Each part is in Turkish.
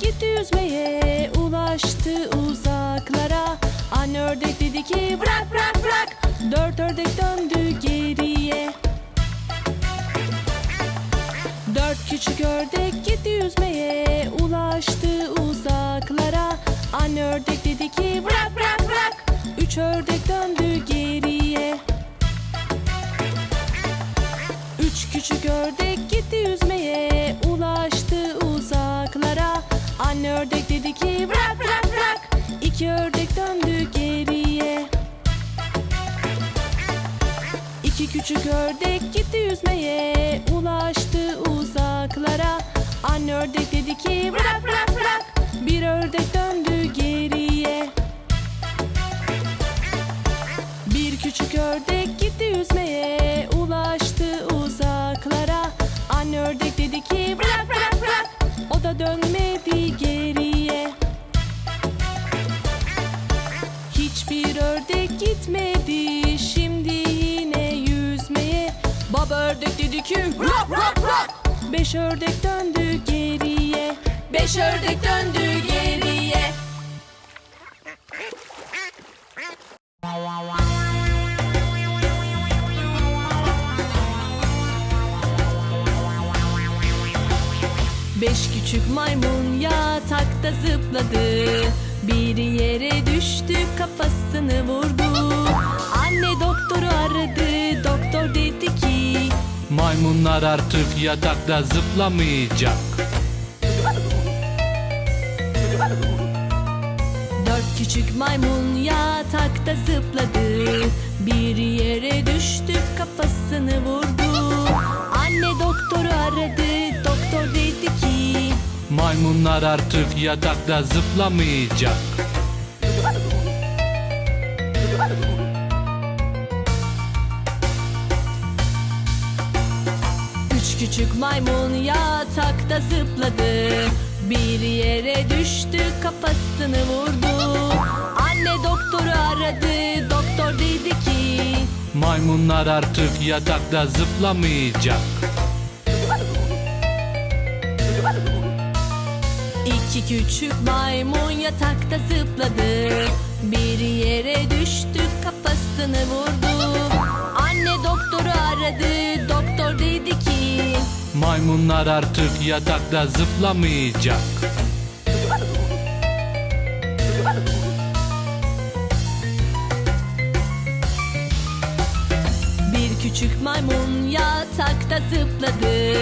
gitti yüzmeye ulaştı uzaklara. Anne ördek dedi ki bırak bırak bırak. Dört ördek döndü geriye. Dört küçük ördek gitti yüzmeye ulaştı uzaklara. Anne ördek dedi ki bırak bırak bırak. Üç ördek döndü geriye. Üç küçük ördek gitti yüzmeye Anne ördek dedi ki bırak bırak bırak. İki ördek döndü geriye. İki küçük ördek gitti yüzmeye ulaştı uzaklara. Anne ördek dedi ki bırak bırak bırak. Bir ördek döndü geriye. Bir küçük ördek gitti yüzmeye Hiçbir ördek gitmedi şimdi yine yüzmeye. Baba ördek dedi bırak bırak bırak Beş ördek döndü geriye. Beş ördek döndü geriye. Beş küçük maymun yatakta zıpladı. Bir yere düştü kafasını vurdu. Anne doktoru aradı doktor dedi ki Maymunlar artık yatakta zıplamayacak. Dört küçük maymun yatakta zıpladı. Bir yere düştü kafasını vurdu. Anne doktoru aradı doktor dedi ki Maymunlar artık yatakta zıplamayacak. Üç küçük maymun yatakta zıpladı Bir yere düştü kafasını vurdu Anne doktoru aradı doktor dedi ki Maymunlar artık yatakta zıplamayacak. İki küçük maymun yatakta zıpladı. Bir yere düştü kafasını vurdu. Anne doktoru aradı doktor dedi ki Maymunlar artık yatakta zıplamayacak. Bir küçük maymun yatakta zıpladı.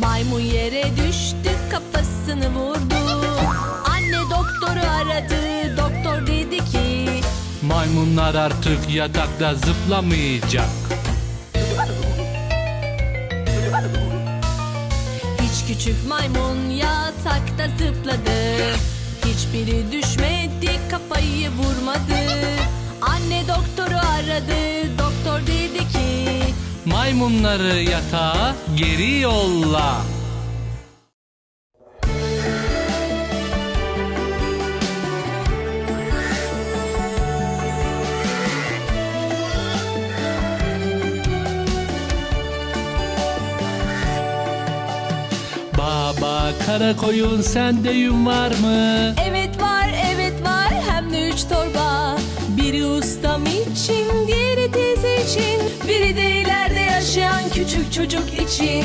Maymun yere düştü kafasını vurdu Anne doktoru aradı doktor dedi ki Maymunlar artık yatakta zıplamayacak. Hiç küçük maymun yatakta zıpladı Hiçbiri düşmedi kafayı vurmadı Anne doktoru aradı doktor dedi ki Maymunları yatağa geri yolla. Kara koyun sende yün var mı? Evet var evet var hem de üç torba Biri ustam için diğeri teyze için Biri de ileride yaşayan küçük çocuk için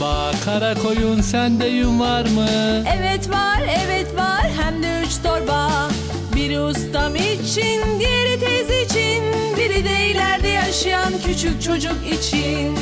Baba kara koyun sende yün var mı? Evet var evet var hem de üç torba Biri ustam için diğeri teyze için Biri de ileride yaşayan küçük çocuk için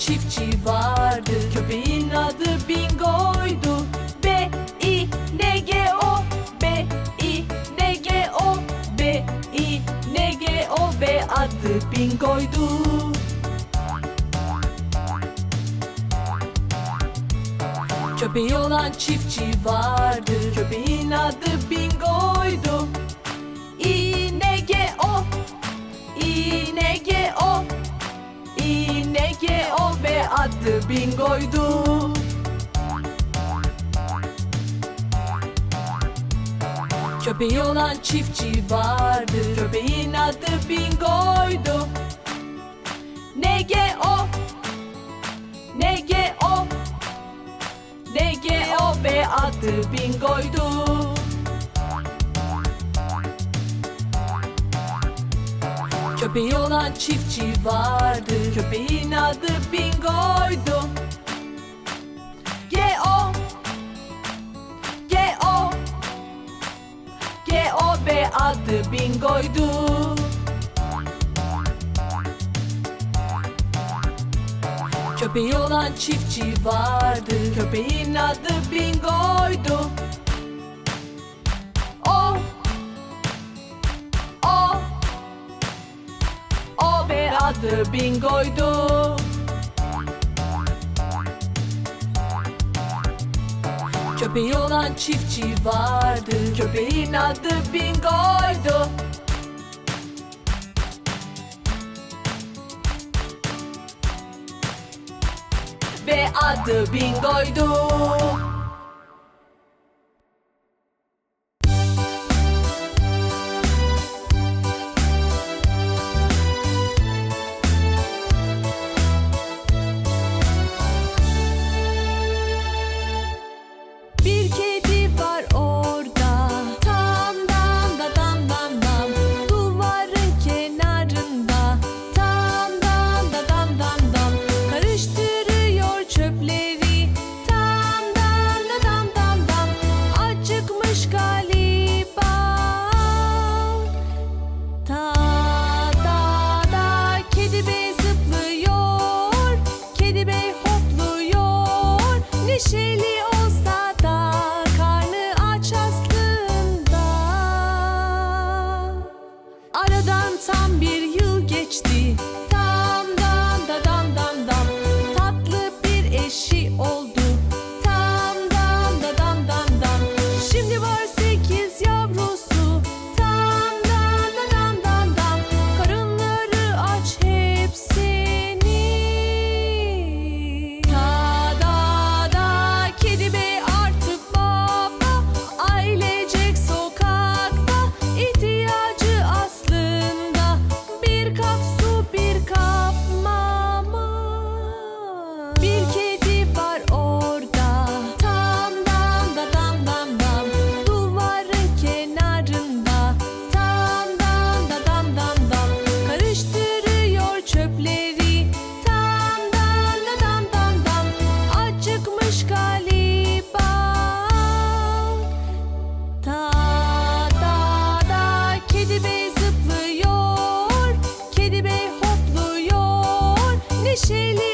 çiftçi vardı. Köpeğin adı Bingo'ydu. B-I-N-G-O B-I-N-G-O B-I-N-G-O Ve adı Bingo'ydu. Köpeği olan çiftçi vardı. Köpeğin adı Bingo'ydu. İ-N-G-O İ-N-G-O Bastı bingoydu Köpeği olan çiftçi vardı. Köpeğin adı bingoydu NGO NGO NGO ve adı bingoydu Köpeği olan çiftçi vardı. Köpeğin adı Bingo'ydu. G-O G-O G-O-B adı Bingo'ydu. Köpeği olan çiftçi vardı. Köpeğin adı Bingo'ydu. adı Bingo'ydu. Köpeği olan çiftçi vardı Köpeğin adı Bingo'ydu. Ve adı Bingo'ydu. neşeli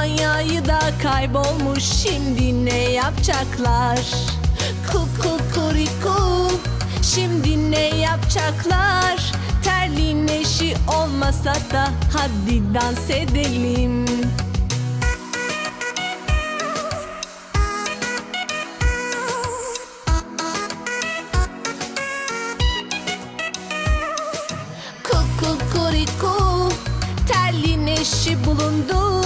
Kampanyayı da kaybolmuş şimdi ne yapacaklar? Kukurikuriku şimdi ne yapacaklar? Terli neşi olmasa da hadi dans edelim. Kukuriku Terli neşi bulundu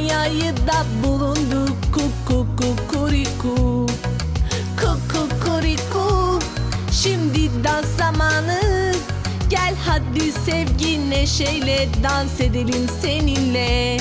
Almanya'yı da bulunduk. Kukukukuriku Kukukuriku Şimdi dans zamanı. Gel hadi sevgi neşeyle dans edelim seninle.